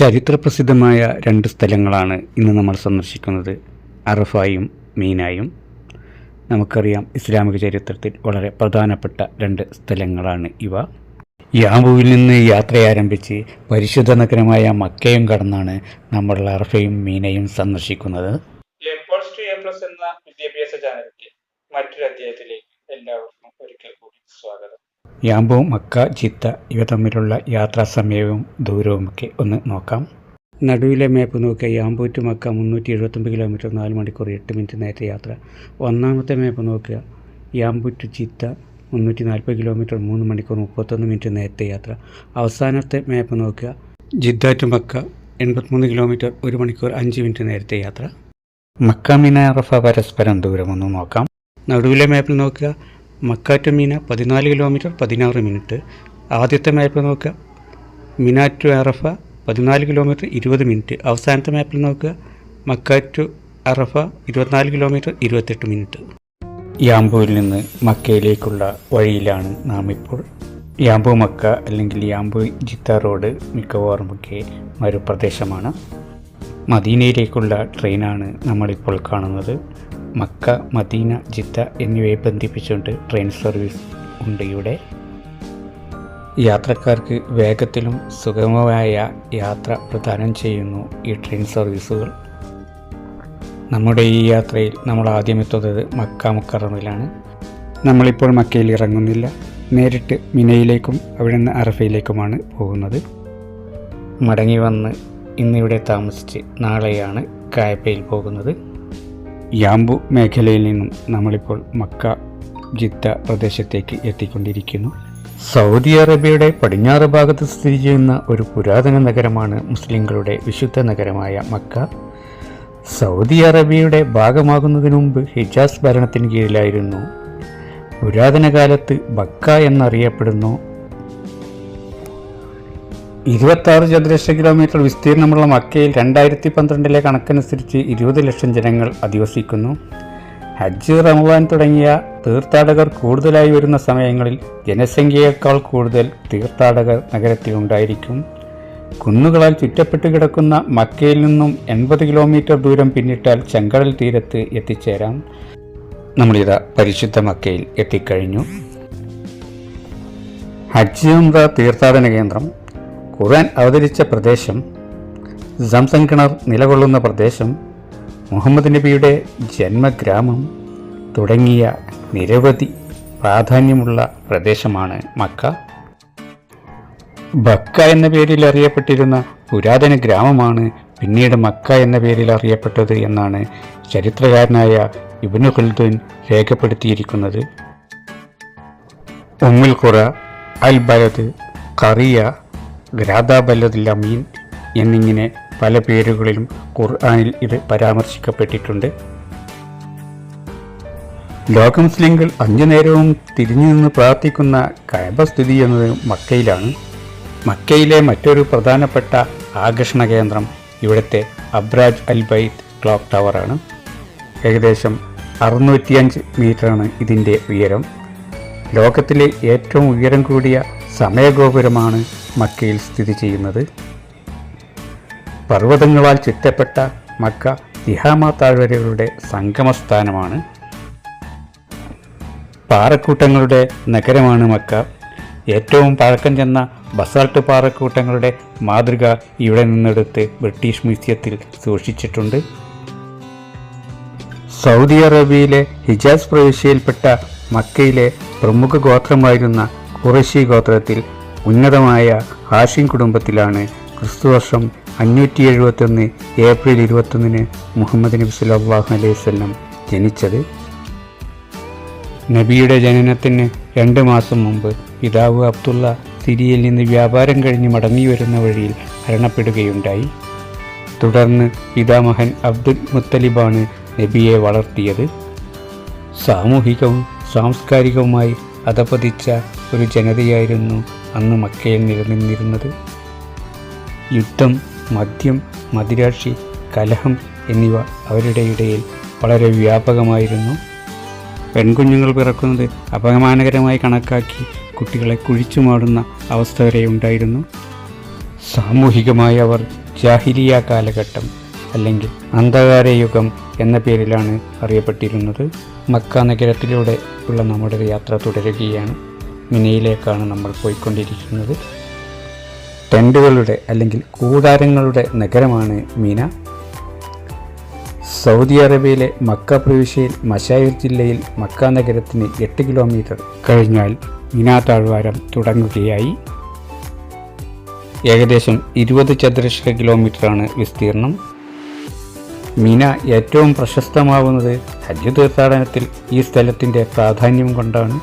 ചരിത്രപ്രസിദ്ധമായ രണ്ട് സ്ഥലങ്ങളാണ് ഇന്ന് നമ്മൾ സന്ദർശിക്കുന്നത്. അറഫായും മീനായും. നമുക്കറിയാം ഇസ്ലാമിക ചരിത്രത്തിൽ വളരെ പ്രധാനപ്പെട്ട രണ്ട് സ്ഥലങ്ങളാണ് ഇവ. യാമ്പുവിൽ നിന്ന് യാത്ര ആരംഭിച്ച് പരിശുദ്ധ നഗരമായ മക്കയും കടന്നാണ് നമ്മൾ അറഫയും മീനയും സന്ദർശിക്കുന്നത്. എന്ന വിദ്യാഭ്യാസ ചാനലിന്റെ മറ്റൊരു അധ്യായത്തിലേക്ക് എല്ലാവർക്കും ഒരിക്കൽ കൂടി സ്വാഗതം. യാമ്പു മക്ക ചിത്ത ഇവ തമ്മിലുള്ള യാത്രാ സമയവും ദൂരവുമൊക്കെ ഒന്ന് നോക്കാം. നടുവിലെ മാപ്പ് നോക്കിയാൽ യാംബോ ടു മക്ക മുന്നൂറ്റി എഴുപത്തൊമ്പത് കിലോമീറ്റർ നാല് മണിക്കൂർ എട്ട് മിനിറ്റ് നേരത്തെ യാത്ര. ഒന്നാമത്തെ മാപ്പ് നോക്കുക യാംബോ ടു ചിത്ത മുന്നൂറ്റി നാൽപ്പത് കിലോമീറ്റർ മൂന്ന് മണിക്കൂർ മുപ്പത്തൊന്ന് മിനിറ്റ് നേരത്തെ യാത്ര. അവസാനത്തെ മാപ്പ് നോക്കുക ജിദ്ദ ടു മക്ക എൺപത്തിമൂന്ന് കിലോമീറ്റർ ഒരു മണിക്കൂർ അഞ്ച് മിനിറ്റ് നേരത്തെ യാത്ര. മക്ക മിനാറഫ പരസ്പരം ദൂരമൊന്ന് നോക്കാം. നടുവിലെ മാപ്പിൽ നോക്കുക മക്ക മീന പതിനാല് കിലോമീറ്റർ പതിനാറ് മിനിറ്റ്. ആദ്യത്തെ മാപ്പിൽ നോക്കുക. മിന ടു അറഫ പതിനാല് കിലോമീറ്റർ ഇരുപത് മിനിറ്റ്. അവസാനത്തെ മാപ്പിൽ നോക്കുക. മക്ക ടു അറഫ ഇരുപത്തിനാല് കിലോമീറ്റർ ഇരുപത്തെട്ട് മിനിറ്റ്. യാംബുവിൽ നിന്ന് മക്കയിലേക്കുള്ള വഴിയിലാണ് നാം ഇപ്പോൾ യാമ്പു മക്ക അല്ലെങ്കിൽ യാമ്പു ജിത്ത റോഡ് മിക്കവാറുമൊക്കെ മരുപ്രദേശമാണ്. മദീനയിലേക്കുള്ള ട്രെയിനാണ് നമ്മളിപ്പോൾ കാണുന്നത്. മക്ക മദീന ജിദ്ദ എന്നിവയെ ബന്ധിപ്പിച്ചുകൊണ്ട് ട്രെയിൻ സർവീസ് ഉണ്ട് ഇവിടെ. യാത്രക്കാർക്ക് വേഗത്തിലും സുഗമമായ യാത്ര പ്രദാനം ചെയ്യുന്നു ഈ ട്രെയിൻ സർവീസുകൾ. നമ്മുടെ ഈ യാത്രയിൽ നമ്മൾ ആദ്യം എത്തുന്നത് മക്ക മുക്കറമിലാണ്. നമ്മളിപ്പോൾ മക്കയിൽ ഇറങ്ങുന്നില്ല. നേരിട്ട് മിനയിലേക്കും അവിടെ നിന്ന് അറഫയിലേക്കുമാണ് പോകുന്നത്. മടങ്ങി വന്ന് ഇന്നിവിടെ താമസിച്ച് നാളെയാണ് കായപ്പയിൽ പോകുന്നത്. യാമ്പു മേഖലയിൽ നിന്നും നമ്മളിപ്പോൾ മക്ക ജിദ്ദ പ്രദേശത്തേക്ക് എത്തിക്കൊണ്ടിരിക്കുന്നു. സൗദി അറേബ്യയുടെ പടിഞ്ഞാറ് ഭാഗത്ത് സ്ഥിതി ചെയ്യുന്ന ഒരു പുരാതന നഗരമാണ് മുസ്ലിങ്ങളുടെ വിശുദ്ധ നഗരമായ മക്ക. സൗദി അറേബ്യയുടെ ഭാഗമാകുന്നതിന് മുമ്പ് ഹിജാസ് ഭരണത്തിന് കീഴിലായിരുന്നു. പുരാതന കാലത്ത് ബക്ക എന്നറിയപ്പെടുന്നു ഇരുപത്താറ് ചതുരശ്ര കിലോമീറ്റർ വിസ്തീർണമുള്ള മക്കയിൽ രണ്ടായിരത്തി പന്ത്രണ്ടിലെ കണക്കനുസരിച്ച് ഇരുപത് ലക്ഷം ജനങ്ങൾ അധിവസിക്കുന്നു. ഹജ്ജ് റമവാൻ തുടങ്ങിയ തീർത്ഥാടകർ കൂടുതലായി വരുന്ന സമയങ്ങളിൽ ജനസംഖ്യയേക്കാൾ കൂടുതൽ തീർത്ഥാടകർ നഗരത്തിൽ ഉണ്ടായിരിക്കും. കുന്നുകളാൽ ചുറ്റപ്പെട്ട് കിടക്കുന്ന മക്കയിൽ നിന്നും എൺപത് കിലോമീറ്റർ ദൂരം പിന്നിട്ടാൽ ചെങ്കടൽ തീരത്ത് എത്തിച്ചേരാം. നമ്മളിതാ പരിശുദ്ധ മക്കയിൽ എത്തിക്കഴിഞ്ഞു. ഹജ്ജ് ഉംറ തീർത്ഥാടന കേന്ദ്രം ഖുർആൻ അവതരിച്ച പ്രദേശം സംസം കിണർ നിലകൊള്ളുന്ന പ്രദേശം മുഹമ്മദ് നബിയുടെ ജന്മഗ്രാമം തുടങ്ങിയ നിരവധി പ്രാധാന്യമുള്ള പ്രദേശമാണ് മക്ക. ബക്ക എന്ന പേരിൽ അറിയപ്പെട്ടിരുന്ന പുരാതന ഗ്രാമമാണ് പിന്നീട് മക്ക എന്ന പേരിൽ അറിയപ്പെട്ടത് എന്നാണ് ചരിത്രകാരനായ ഇബ്നു ഖുൽദുൻ രേഖപ്പെടുത്തിയിരിക്കുന്നത്. ഉമ്മുൽ ഖുറ അൽ ബലദ് ഖറിയ ഗ്രാദ ബലദ് ലമീൻ എന്നിങ്ങനെ പല പേരുകളിലും ഖുർആാനിൽ ഇത് പരാമർശിക്കപ്പെട്ടിട്ടുണ്ട്. ലോക മുസ്ലിങ്ങൾ അഞ്ചു നേരവും തിരിഞ്ഞു നിന്ന് പ്രാർത്ഥിക്കുന്ന കയബസ്ഥിതി എന്നത് മക്കയിലാണ്. മക്കയിലെ മറ്റൊരു പ്രധാനപ്പെട്ട ആകർഷണ കേന്ദ്രം ഇവിടുത്തെ അബ്രാജ് അൽ ബൈത്ത് ക്ലോക്ക് ടവറാണ്. ഏകദേശം അറുന്നൂറ്റിയഞ്ച് മീറ്ററാണ് ഇതിന്റെ ഉയരം. ലോകത്തിലെ ഏറ്റവും ഉയരം കൂടിയ സമയഗോപുരമാണ് മക്കയിൽ സ്ഥിതി ചെയ്യുന്നത്. പർവതങ്ങളാൽ ചുറ്റപ്പെട്ട മക്ക തിഹാമ താഴ്വരകളുടെ സംഗമസ്ഥാനമാണ്. പാറക്കൂട്ടങ്ങളുടെ നഗരമാണ് മക്ക. ഏറ്റവും പഴക്കം ചെന്ന ബസാൾട്ട് പാറക്കൂട്ടങ്ങളുടെ മാതൃക ഇവിടെ നിന്നെടുത്ത് ബ്രിട്ടീഷ് മ്യൂസിയത്തിൽ സൂക്ഷിച്ചിട്ടുണ്ട്. സൗദി അറേബ്യയിലെ ഹിജാസ് പ്രവിശ്യയിൽപ്പെട്ട മക്കയിലെ പ്രമുഖ ഗോത്രമായിരുന്ന ഖുറശി ഗോത്രത്തിൽ ഉന്നതമായ ഹാഷിം കുടുംബത്തിലാണ് ക്രിസ്തുവർഷം അഞ്ഞൂറ്റി എഴുപത്തൊന്ന് ഏപ്രിൽ ഇരുപത്തൊന്നിന് മുഹമ്മദ് നബി സുല്ലാഹു അലൈഹി വസല്ലം ജനിച്ചത്. നബിയുടെ ജനനത്തിന് രണ്ട് മാസം മുമ്പ് പിതാവ് അബ്ദുള്ള സിരിയയിൽ നിന്ന് വ്യാപാരം കഴിഞ്ഞ് മടങ്ങി വരുന്ന വഴിയിൽ മരണപ്പെടുകയുണ്ടായി. തുടർന്ന് പിതാമഹൻ അബ്ദുൽ മുത്തലിബാണ് നബിയെ വളർത്തിയത്. സാമൂഹികവും സാംസ്കാരികവുമായി അധപതിച്ച ഒരു ജനതയായിരുന്നു അന്ന് മക്കയിൽ നിലനിന്നിരുന്നത്. യുദ്ധം മദ്യം മദിരാക്ഷി കലഹം എന്നിവ അവരുടെ ഇടയിൽ വളരെ വ്യാപകമായിരുന്നു. പെൺകുഞ്ഞുങ്ങൾ പിറക്കുന്നത് അപമാനകരമായി കണക്കാക്കി കുട്ടികളെ കുഴിച്ചുമാടുന്ന അവസ്ഥ വരെ ഉണ്ടായിരുന്നു. സാമൂഹികമായി അവർ ജാഹിലിയ കാലഘട്ടം അല്ലെങ്കിൽ അന്ധകാരയുഗം എന്ന പേരിലാണ് അറിയപ്പെട്ടിരുന്നത്. മക്ക നഗരത്തിലൂടെ ഉള്ള നമ്മുടെ യാത്ര തുടരുകയാണ്. മിനയിലേക്കാണ് നമ്മൾ പോയിക്കൊണ്ടിരിക്കുന്നത്. ടെന്റുകളുടെ അല്ലെങ്കിൽ കൂടാരങ്ങളുടെ നഗരമാണ് മീന. സൗദി അറേബ്യയിലെ മക്ക പ്രവിശ്യയിൽ മഷായിർ ജില്ലയിൽ മക്ക നഗരത്തിന് എട്ട് കിലോമീറ്റർ കഴിഞ്ഞാൽ മിന താഴ്വാരം തുടങ്ങുകയായി. ഏകദേശം ഇരുപത് ചതുരശ്ര കിലോമീറ്ററാണ് വിസ്തീർണം. മീന ഏറ്റവും പ്രശസ്തമാവുന്നത് ഹജ്ജ് തീർത്ഥാടനത്തിൽ ഈ സ്ഥലത്തിന്റെ പ്രാധാന്യം കൊണ്ടാണ്.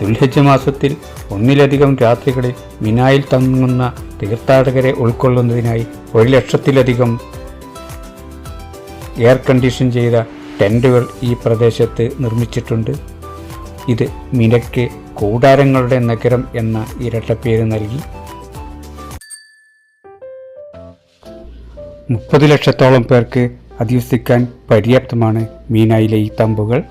ദുൽഹജ്ജ് മാസത്തിൽ ഒന്നിലധികം രാത്രികളിൽ മിനായിൽ തങ്ങുന്ന തീർത്ഥാടകരെ ഉൾക്കൊള്ളുന്നതിനായി ഒരു ലക്ഷത്തിലധികം എയർ കണ്ടീഷൻ ചെയ്ത ടെന്റുകൾ ഈ പ്രദേശത്ത് നിർമ്മിച്ചിട്ടുണ്ട്. ഇത് മിനയ്ക്ക് കൂടാരങ്ങളുടെ നഗരം എന്ന ഇരട്ടപ്പേര് നൽകി. മുപ്പത് ലക്ഷത്തോളം പേർക്ക് അധിവസിക്കാൻ പര്യാപ്തമാണ് മീനായിലെ ഈ തമ്പുകൾ.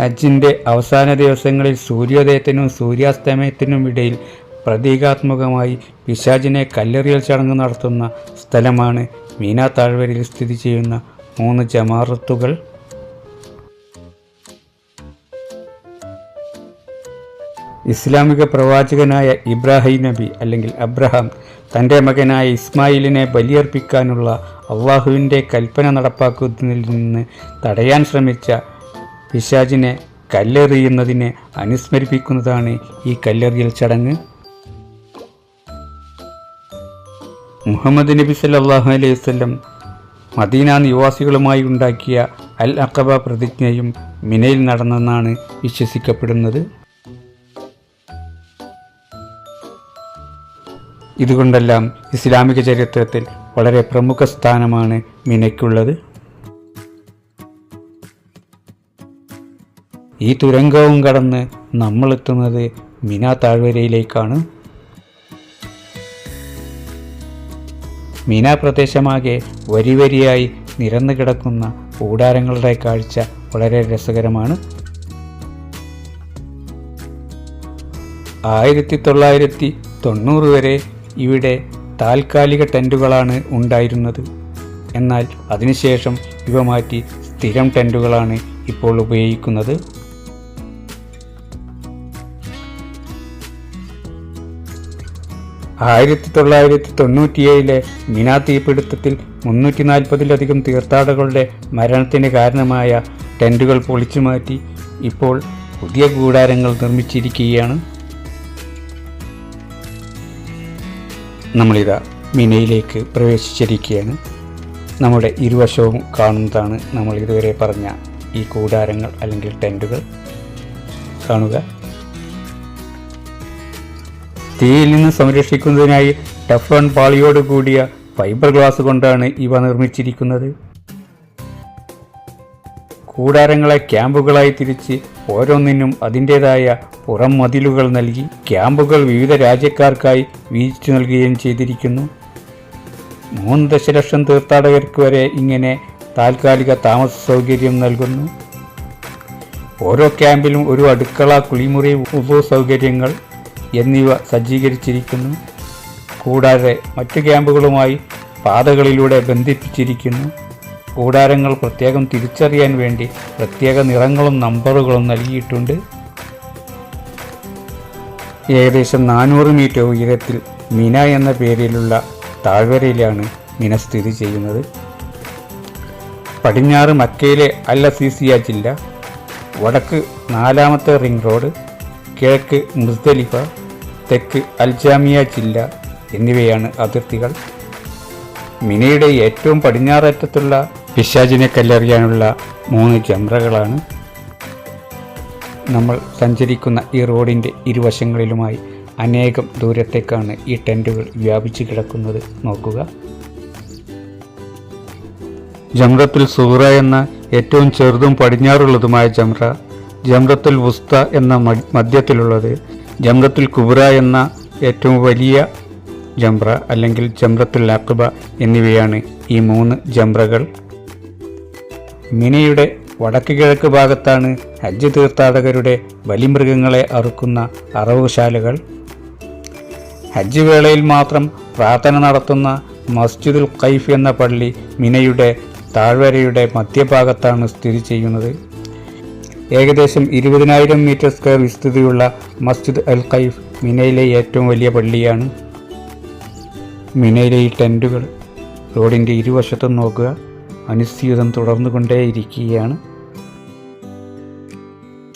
ഹജ്ജിന്റെ അവസാന ദിവസങ്ങളിൽ സൂര്യോദയത്തിനും സൂര്യാസ്തമയത്തിനും ഇടയിൽ പ്രതീകാത്മകമായി പിശാചിനെ കല്ലെറിയൽ ചടങ്ങ് നടത്തുന്ന സ്ഥലമാണ് മീനാ താഴ്വരയിൽ സ്ഥിതി ചെയ്യുന്ന മൂന്ന് ജമാറത്തുകൾ. ഇസ്ലാമിക പ്രവാചകനായ ഇബ്രാഹിം നബി അല്ലെങ്കിൽ അബ്രഹാം തന്റെ മകനായ ഇസ്മായിലിനെ ബലിയർപ്പിക്കാനുള്ള അള്ളാഹുവിന്റെ കൽപ്പന നടപ്പാക്കുന്നതിൽ നിന്ന് തടയാൻ ശ്രമിച്ച പിശാചിനെ കല്ലെറിയുന്നതിനെ അനുസ്മരിപ്പിക്കുന്നതാണ് ഈ കല്ലെറിയൽ ചടങ്ങ്. മുഹമ്മദ് നബി സല്ലാഹു അലൈഹി വല്ലം മദീന നിവാസികളുമായി ഉണ്ടാക്കിയ അൽ അക്കബ പ്രതിജ്ഞയും മിനയിൽ നടന്നെന്നാണ് വിശ്വസിക്കപ്പെടുന്നത്. ഇതുകൊണ്ടെല്ലാം ഇസ്ലാമിക ചരിത്രത്തിൽ വളരെ പ്രമുഖ സ്ഥാനമാണ് മിനയ്ക്കുള്ളത്. ഈ തുരങ്കവും കടന്ന് നമ്മളെത്തുന്നത് മിന താഴ്വരയിലേക്കാണ്. മീന പ്രദേശമാകെ വരി വരിയായി നിരന്നു കിടക്കുന്ന കൂടാരങ്ങളുടെ കാഴ്ച വളരെ രസകരമാണ്. ആയിരത്തി തൊള്ളായിരത്തി തൊണ്ണൂറ് വരെ ഇവിടെ താൽക്കാലിക ടെന്റുകളാണ് ഉണ്ടായിരുന്നത്. എന്നാൽ അതിനുശേഷം ഇവ മാറ്റി സ്ഥിരം ടെന്റുകളാണ് ഇപ്പോൾ ഉപയോഗിക്കുന്നത്. ആയിരത്തി തൊള്ളായിരത്തി തൊണ്ണൂറ്റിയേഴിലെ മിനാ തീപിടുത്തത്തിൽ മുന്നൂറ്റി നാൽപ്പതിലധികം തീർത്ഥാടകരുടെ മരണത്തിന് കാരണമായ ടെന്റുകൾ പൊളിച്ചു മാറ്റി ഇപ്പോൾ പുതിയ കൂടാരങ്ങൾ നിർമ്മിച്ചിരിക്കുകയാണ്. നമ്മളിതാ മിനയിലേക്ക് പ്രവേശിച്ചിരിക്കുകയാണ്. നമ്മുടെ ഇരുവശവും കാണുന്നതാണ് നമ്മൾ ഇതുവരെ പറഞ്ഞ ഈ കൂടാരങ്ങൾ അല്ലെങ്കിൽ ടെന്റുകൾ കാണുക. തീയിൽ നിന്ന് സംരക്ഷിക്കുന്നതിനായി ടഫൺ പാളിയോട് കൂടിയ ഫൈബർ ഗ്ലാസ് കൊണ്ടാണ് ഇവ നിർമ്മിച്ചിരിക്കുന്നത്. കൂടാരങ്ങളെ ക്യാമ്പുകളായി തിരിച്ച് ഓരോന്നിനും അതിന്റേതായ പുറം മതിലുകൾ നൽകി ക്യാമ്പുകൾ വിവിധ രാജ്യക്കാർക്കായി വീതിച്ചു നൽകുകയും ചെയ്തിരിക്കുന്നു. മൂന്ന് ദശലക്ഷം തീർത്ഥാടകർക്ക് വരെ ഇങ്ങനെ താൽക്കാലിക താമസ സൗകര്യം നൽകുന്നു. ഓരോ ക്യാമ്പിലും ഒരു അടുക്കള കുളിമുറി ഉപ സൗകര്യങ്ങൾ എന്നിവ സജ്ജീകരിച്ചിരിക്കുന്നു. കൂടാതെ മറ്റു ക്യാമ്പുകളുമായി പാതകളിലൂടെ ബന്ധിപ്പിച്ചിരിക്കുന്നു. കൂടാരങ്ങൾ പ്രത്യേകം തിരിച്ചറിയാൻ വേണ്ടി പ്രത്യേക നിറങ്ങളും നമ്പറുകളും നൽകിയിട്ടുണ്ട്. ഏകദേശം നാനൂറ് മീറ്റർ ഉയരത്തിൽ മിന എന്ന പേരിലുള്ള താഴ്വരയിലാണ് മിന സ്ഥിതി ചെയ്യുന്നത്. പടിഞ്ഞാറ് മക്കയിലെ അൽ അസീസിയ ജില്ല വടക്ക് നാലാമത്തെ റിംഗ് റോഡ് കിഴക്ക് മുസ്ദലിഫ തെക്ക് അൽജാമിയ ജില്ല എന്നിവയാണ് അതിർത്തികൾ. മിനയുടെ ഏറ്റവും പടിഞ്ഞാററ്റത്തുള്ള പിശാചിനെ കല്ലെറിയാനുള്ള മൂന്ന് ജംറകളാണ് നമ്മൾ സഞ്ചരിക്കുന്ന ഈ റോഡിന്റെ ഇരുവശങ്ങളിലുമായി അനേകം ദൂരത്തേക്കാണ് ഈ ടെന്റുകൾ വ്യാപിച്ചു കിടക്കുന്നത് നോക്കുക. ജംറത്തുൽ സൂറ എന്ന ഏറ്റവും ചെറുതും പടിഞ്ഞാറുള്ളതുമായ ജംറ ജംറത്തുൽ വുസ്ത എന്ന മധ്യത്തിലുള്ളത് ജംറത്തുൽ കുബ്ര എന്ന ഏറ്റവും വലിയ ജംറ അല്ലെങ്കിൽ ജംറത്തുൽ അഖബ എന്നിവയാണ് ഈ മൂന്ന് ജംറകൾ. മിനയുടെ വടക്ക് കിഴക്ക് ഭാഗത്താണ് ഹജ്ജ് തീർത്ഥാടകരുടെ ബലിമൃഗങ്ങളെ അറുക്കുന്ന അറവുശാലകൾ. ഹജ്ജ് വേളയിൽ മാത്രം പ്രാർത്ഥന നടത്തുന്ന മസ്ജിദുൽ കൈഫ് എന്ന പള്ളി മിനയുടെ താഴ്വരയുടെ മധ്യഭാഗത്താണ് സ്ഥിതി ചെയ്യുന്നത്. ഏകദേശം ഇരുപതിനായിരം മീറ്റർ സ്ക്വയർ വിസ്തൃതിയുള്ള മസ്ജിദ് അൽ ഖൈഫ് മിനയിലെ ഏറ്റവും വലിയ പള്ളിയാണ്. മിനയിലെ ഈ ടെന്റുകൾ റോഡിന്റെ ഇരുവശത്തും നോക്കുക. അനുസ്യൂതം തുടർന്നുകൊണ്ടേയിരിക്കുകയാണ്.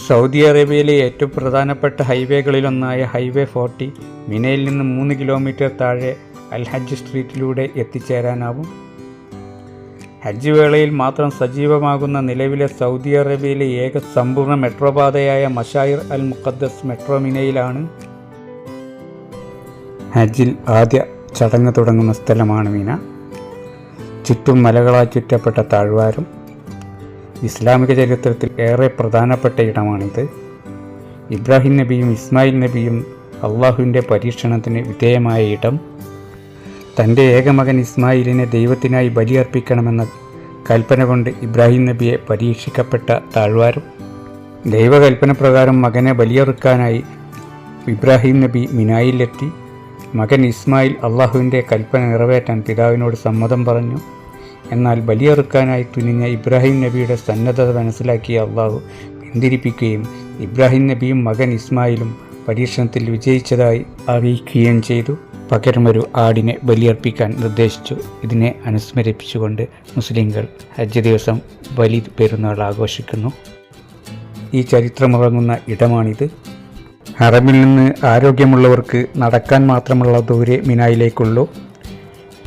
സൗദി അറേബ്യയിലെ ഏറ്റവും പ്രധാനപ്പെട്ട ഹൈവേകളിലൊന്നായ ഹൈവേ ഫോർട്ടി മിനയിൽ നിന്ന് മൂന്ന് കിലോമീറ്റർ താഴെ അൽഹജ് സ്ട്രീറ്റിലൂടെ എത്തിച്ചേരാനാവും. ഹജ്ജ് വേളയിൽ മാത്രം സജീവമാകുന്ന നിലവിലെ സൗദി അറേബ്യയിലെ ഏക സമ്പൂർണ മെട്രോ പാതയായ മഷായിർ അൽ മുഖദ്ദസ് മെട്രോ മിനയിലാണ് ഹജ്ജിൽ ആദ്യ ചടങ്ങ് തുടങ്ങുന്ന സ്ഥലമാണ് മിന. ചുറ്റും മലകളാൽ ചുറ്റപ്പെട്ട താഴ്വാരം ഇസ്ലാമിക ചരിത്രത്തിൽ ഏറെ പ്രധാനപ്പെട്ട ഇടമാണിത്. ഇബ്രാഹിം നബിയും ഇസ്മായിൽ നബിയും അള്ളാഹുവിന്റെ പരീക്ഷണത്തിന് വിധേയമായ ഇടം തന്റെ ഏകമകൻ ഇസ്മായിലിനെ ദൈവത്തിനായി ബലിയർപ്പിക്കണമെന്ന കൽപ്പന കൊണ്ട് ഇബ്രാഹിം നബിയെ പരീക്ഷിക്കപ്പെട്ട താഴ്വാരം. ദൈവകൽപ്പന പ്രകാരം മകനെ ബലിയറുക്കാനായി ഇബ്രാഹിം നബി മിനായിലെത്തി. മകൻ ഇസ്മായിൽ അള്ളാഹുവിന്റെ കൽപ്പന നിറവേറ്റാൻ പിതാവിനോട് സമ്മതം പറഞ്ഞു. എന്നാൽ ബലിയറുക്കാനായി തുനിഞ്ഞ ഇബ്രാഹിം നബിയുടെ സന്നദ്ധത മനസ്സിലാക്കിയ അള്ളാഹു പിന്തിരിപ്പിക്കുകയും ഇബ്രാഹിം നബിയും മകൻ ഇസ്മായിലും പരീക്ഷണത്തിൽ വിജയിച്ചതായി അറിയിക്കുകയും ചെയ്തു. പകരം ഒരു ആടിനെ ബലിയർപ്പിക്കാൻ നിർദ്ദേശിച്ചു. ഇതിനെ അനുസ്മരിപ്പിച്ചുകൊണ്ട് മുസ്ലിങ്ങൾ ഹജ്ജ് ദിവസം ബലി പെരുന്നാൾ ആഘോഷിക്കുന്നു. ഈ ചരിത്രമുറങ്ങുന്ന ഇടമാണിത്. ഹറമിൽ നിന്ന് ആരോഗ്യമുള്ളവർക്ക് നടക്കാൻ മാത്രമുള്ള ദൂരെ മിനായിലേക്കുള്ളൂ.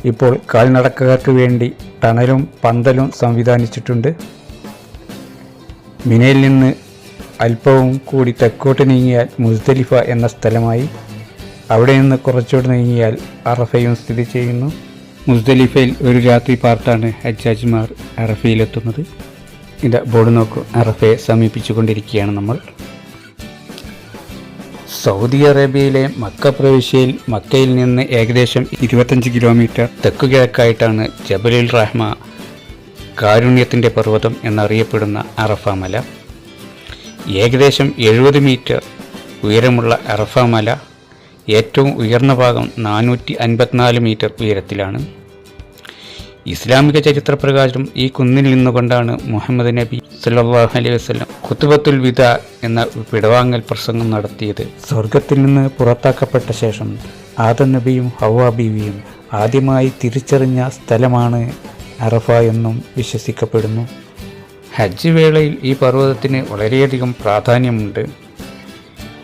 ഇപ്പോൾ കാൽനടക്കാർക്ക് വേണ്ടി ടണലും പന്തലും സംവിധാനിച്ചിട്ടുണ്ട്. മിനയിൽ നിന്ന് അല്പവും കൂടി തെക്കോട്ട് നീങ്ങിയാൽ മുസ്ദലിഫ എന്ന സ്ഥലമായി. അവിടെ നിന്ന് കുറച്ചുകൂടി നീങ്ങിയാൽ അറഫയും സ്ഥിതി ചെയ്യുന്നു. മുസ്ദലിഫയിൽ ഒരു രാത്രി പാർത്താണ് ഹജ്ജാജിമാർ അറഫയിലെത്തുന്നത്. ഇത് ബോർഡ് നോക്കൂ. അറഫയെ സമീപിച്ചുകൊണ്ടിരിക്കുകയാണ് നമ്മൾ. സൗദി അറേബ്യയിലെ മക്ക പ്രവിശ്യയിൽ മക്കയിൽ നിന്ന് ഏകദേശം ഇരുപത്തഞ്ച് കിലോമീറ്റർ തെക്കുകിഴക്കായിട്ടാണ് ജബലുൽ റഹ്മ കാരുണ്യത്തിന്റെ പർവതം എന്നറിയപ്പെടുന്ന അറഫ മല. ഏകദേശം എഴുപത് മീറ്റർ ഉയരമുള്ള അറഫ മല ഏറ്റവും ഉയർന്ന ഭാഗം നാനൂറ്റി അൻപത്തിനാല് മീറ്റർ ഉയരത്തിലാണ്. ഇസ്ലാമിക ചരിത്രപ്രകാരം ഈ കുന്നിൽ നിന്നുകൊണ്ടാണ് മുഹമ്മദ് നബി സല്ലാഹു അലൈഹി വസ്ലം ഖുതുബത്തുൽ വിദ എന്ന വിടവാങ്ങൽ പ്രസംഗം നടത്തിയത്. സ്വർഗത്തിൽ നിന്ന് പുറത്താക്കപ്പെട്ട ശേഷം ആദം നബിയും ഹവ്വ ബീവിയും ആദ്യമായി തിരിച്ചറിഞ്ഞ സ്ഥലമാണ് അറഫ എന്നും വിശ്വസിക്കപ്പെടുന്നു. ഹജ്ജ് വേളയിൽ ഈ പർവതത്തിന് വളരെയധികം പ്രാധാന്യമുണ്ട്.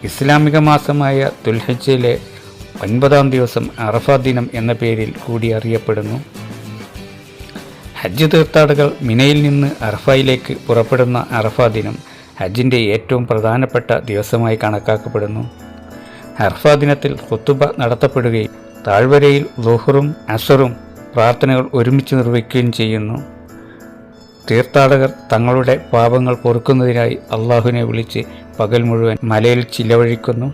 ഇസ്ലാമിക മാസമായ തുൽഹജ്ജയിലെ ഒൻപതാം ദിവസം അറഫ ദിനം എന്ന പേരിൽ കൂടി അറിയപ്പെടുന്നു. ഹജ്ജ് തീർത്ഥാടകർ മിനയിൽ നിന്ന് അറഫയിലേക്ക് പുറപ്പെടുന്ന അറഫ ദിനം ഹജ്ജിന്റെ ഏറ്റവും പ്രധാനപ്പെട്ട ദിവസമായി കണക്കാക്കപ്പെടുന്നു. അറഫ ദിനത്തിൽ ഹുത്തുബ നടത്തപ്പെടുകയും താഴ്വരയിൽ ലുഹറും അസറും പ്രാർത്ഥനകൾ ഒരുമിച്ച് നിർവഹിക്കുകയും ചെയ്യുന്നു. തീർത്ഥാടകർ തങ്ങളുടെ പാപങ്ങൾ പൊറുക്കുന്നതിനായി അള്ളാഹുവിനെ വിളിച്ച് പകൽ മുഴുവൻ മലയിൽ ചിലവഴിക്കുന്നു.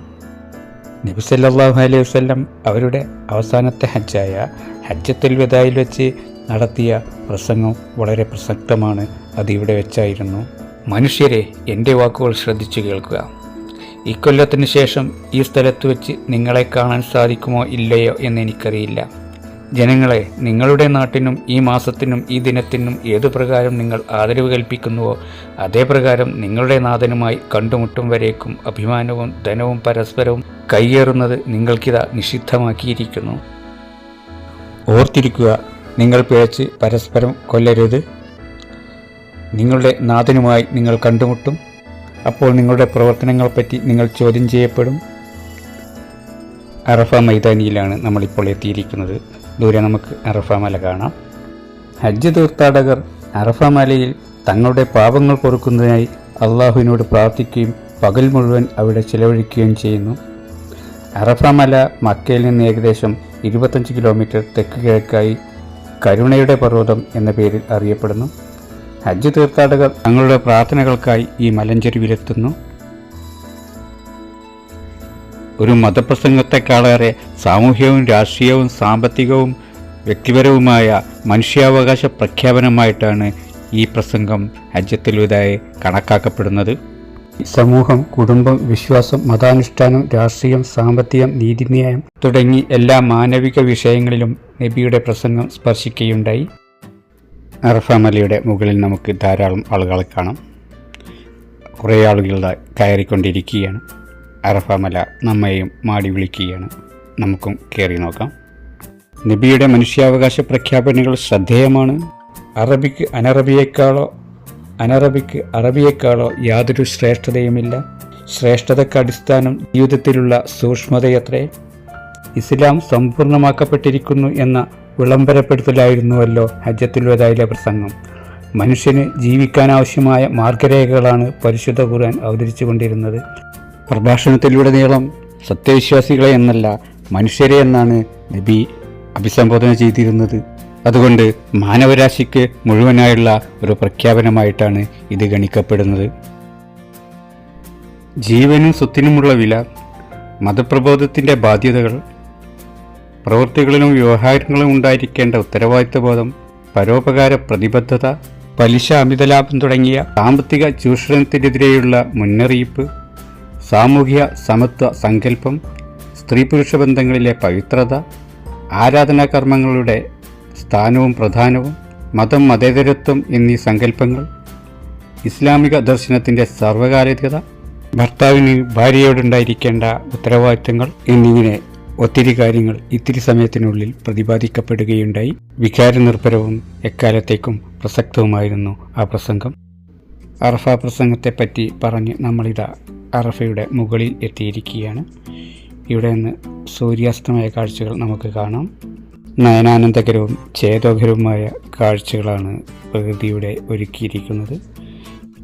നബിസല്ലാഹു അലൈഹി വസല്ലം അവരുടെ അവസാനത്തെ ഹജ്ജായ ഹജ്ജത്തുൽ വിദായിൽ വെച്ച് നടത്തിയ പ്രസംഗം വളരെ പ്രസക്തമാണ്. അതിവിടെ വെച്ചായിരുന്നു. മനുഷ്യരെ എന്റെ വാക്കുകൾ ശ്രദ്ധിച്ചു കേൾക്കുക. ഇക്കൊല്ലത്തിന് ശേഷം ഈ സ്ഥലത്ത് വെച്ച് നിങ്ങളെ കാണാൻ സാധിക്കുമോ ഇല്ലയോ എന്ന് എനിക്കറിയില്ല. ജനങ്ങളെ നിങ്ങളുടെ നാട്ടിനും ഈ മാസത്തിനും ഈ ദിനത്തിനും ഏതു പ്രകാരം നിങ്ങൾ ആദരവ് കൽപ്പിക്കുന്നുവോ അതേ പ്രകാരം നിങ്ങളുടെ നാഥനുമായി കണ്ടുമുട്ടും വരേക്കും അഭിമാനവും ധനവും പരസ്പരവും കൈയേറുന്നത് നിങ്ങൾക്കിതാ നിഷിദ്ധമാക്കിയിരിക്കുന്നു. ഓർത്തിരിക്കുക നിങ്ങൾ പിഴച്ച് പരസ്പരം കൊല്ലരുത്. നിങ്ങളുടെ നാഥനുമായി നിങ്ങൾ കണ്ടുമുട്ടും അപ്പോൾ നിങ്ങളുടെ പ്രവർത്തനങ്ങളെപ്പറ്റി നിങ്ങൾ ചോദ്യം ചെയ്യപ്പെടും. അറഫ മൈതാനിയിലാണ് നമ്മളിപ്പോൾ എത്തിയിരിക്കുന്നത്. ദൂരെ നമുക്ക് അറഫ മല കാണാം. ഹജ്ജ് തീർത്ഥാടകർ അറഫ മലയിൽ തങ്ങളുടെ പാപങ്ങൾ പൊറുക്കുന്നതിനായി അള്ളാഹുവിനോട് പ്രാർത്ഥിക്കുകയും പകൽ മുഴുവൻ അവിടെ ചിലവഴിക്കുകയും ചെയ്യുന്നു. അറഫ മല മക്കയിൽ നിന്ന് ഏകദേശം ഇരുപത്തഞ്ച് കിലോമീറ്റർ തെക്ക് കിഴക്കായി കരുണയുടെ പർവതം എന്ന പേരിൽ അറിയപ്പെടുന്നു. ഹജ്ജ് തീർത്ഥാടകർ തങ്ങളുടെ പ്രാർത്ഥനകൾക്കായി ഈ മലഞ്ചെരുവിലെത്തുന്നു. ഒരു മതപ്രസംഗത്തെക്കാളേറെ സാമൂഹ്യവും രാഷ്ട്രീയവും സാമ്പത്തികവും വ്യക്തിപരവുമായ മനുഷ്യാവകാശ പ്രഖ്യാപനമായിട്ടാണ് ഈ പ്രസംഗം ഹജ്ജത്തിൽ വിതായി കണക്കാക്കപ്പെടുന്നത്. സമൂഹം കുടുംബം വിശ്വാസം മതാനുഷ്ഠാനം രാഷ്ട്രീയം സാമ്പത്തികം നീതിന്യായം തുടങ്ങി എല്ലാ മാനവിക വിഷയങ്ങളിലും നബിയുടെ പ്രസംഗം സ്പർശിക്കുകയുണ്ടായി. അറഫ മലയുടെ മുകളിൽ നമുക്ക് ധാരാളം ആളുകളെ കാണാം. കുറേ ആളുകൾ ദാ കയറിക്കൊണ്ടിരിക്കുകയാണ്. അറഫ നമ്മയും മാടി വിളിക്കുകയാണ്. നമുക്കും കയറി നോക്കാം. നബിയുടെ മനുഷ്യാവകാശ പ്രഖ്യാപനങ്ങൾ ശ്രദ്ധേയമാണ്. അറബിക്ക് അനറബിയേക്കാളോ അനറബിക്ക് അറബിയേക്കാളോ യാതൊരു ശ്രേഷ്ഠതയുമില്ല. ശ്രേഷ്ഠതയ്ക്ക് അടിസ്ഥാനം ജീവിതത്തിലുള്ള സൂക്ഷ്മതയത്രേ. ഇസ്ലാം സമ്പൂർണമാക്കപ്പെട്ടിരിക്കുന്നു എന്ന വിളംബരപ്പെടുത്തലായിരുന്നുവല്ലോ ഹജ്ജത്തുൽ വേദായിലെ പ്രസംഗം. മനുഷ്യന് ജീവിക്കാനാവശ്യമായ മാർഗരേഖകളാണ് പരിശുദ്ധ ഖുർആൻ അവതരിച്ചുകൊണ്ടിരുന്നത്. പ്രഭാഷണത്തിലുടനീളം സത്യവിശ്വാസികളെ എന്നല്ല മനുഷ്യരെ എന്നാണ് നബി അഭിസംബോധന ചെയ്തിരുന്നത്. അതുകൊണ്ട് മാനവരാശിക്ക് മുഴുവനായുള്ള ഒരു പ്രഖ്യാപനമായിട്ടാണ് ഇത് ഗണിക്കപ്പെടുന്നത്. ജീവനും സ്വത്തിനുമുള്ള വില മതപ്രബോധത്തിന്റെ ബാധ്യതകൾ പ്രവൃത്തികളിലും വ്യവഹാരങ്ങളിലും ഉണ്ടായിരിക്കേണ്ട ഉത്തരവാദിത്വബോധം പരോപകാര പ്രതിബദ്ധത പലിശ അമിതലാഭം തുടങ്ങിയ സാമ്പത്തിക ചൂഷണത്തിനെതിരെയുള്ള മുന്നറിയിപ്പ് സാമൂഹ്യ സമത്വ സങ്കല്പം സ്ത്രീ പുരുഷ ബന്ധങ്ങളിലെ പവിത്രത ആരാധനാകർമ്മങ്ങളുടെ സ്ഥാനവും പ്രധാനവും മതം മതേതരത്വം എന്നീ സങ്കല്പങ്ങൾ ഇസ്ലാമിക ദർശനത്തിന്റെ സർവകാലികത ഭർത്താവിന് ഭാര്യയോടുണ്ടായിരിക്കേണ്ട ഉത്തരവാദിത്തങ്ങൾ എന്നിങ്ങനെ ഒത്തിരി കാര്യങ്ങൾ ഇത്തിരി സമയത്തിനുള്ളിൽ പ്രതിപാദിക്കപ്പെടുകയുണ്ടായി. വികാരനിർഭരവും എക്കാലത്തേക്കും പ്രസക്തവുമായിരുന്നു ആ പ്രസംഗം. അറഫ പ്രസംഗത്തെപ്പറ്റി പറഞ്ഞ് നമ്മളിതാ അറഫയുടെ മുകളിൽ എത്തിയിരിക്കുകയാണ്. ഇവിടെ നിന്ന് സൂര്യാസ്തമയ കാഴ്ചകൾ നമുക്ക് കാണാം. നയനാനന്ദകരവും ചേതോകരവുമായ കാഴ്ചകളാണ് പ്രകൃതിയുടെ ഒരുക്കിയിരിക്കുന്നത്.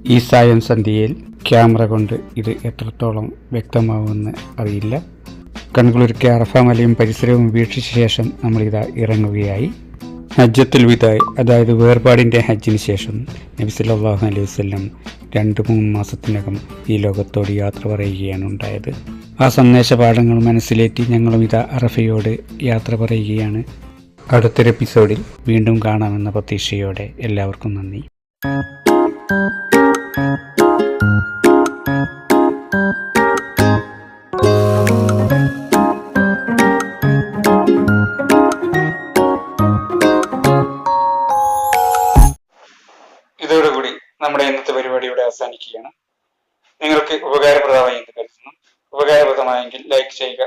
ഈ സായം സന്ധ്യയിൽ ക്യാമറ കൊണ്ട് ഇത് എത്രത്തോളം വ്യക്തമാവുമെന്ന് അറിയില്ല. കൺകുളിർക്കെ അറഫ മലയും പരിസരവും വീക്ഷിച്ച ശേഷം നമ്മളിതാ ഇറങ്ങുകയായി. ഹജ്ജത്തുൽ വിദായ് അതായത് വേർപാടിന്റെ ഹജ്ജിന് ശേഷം നബി സല്ലാഹു അലൈഹി വസല്ലം രണ്ട് മൂന്ന് മാസത്തിനകം ഈ ലോകത്തോട് യാത്ര പറയുകയാണ് ഉണ്ടായത്. ആ സന്ദേശ പാഠങ്ങൾ മനസ്സിലേറ്റി ഞങ്ങളും ഇതാ അറഫയോട് യാത്ര പറയുകയാണ്. അടുത്തൊരു എപ്പിസോഡിൽ വീണ്ടും കാണാമെന്ന പ്രതീക്ഷയോടെ എല്ലാവർക്കും നന്ദി.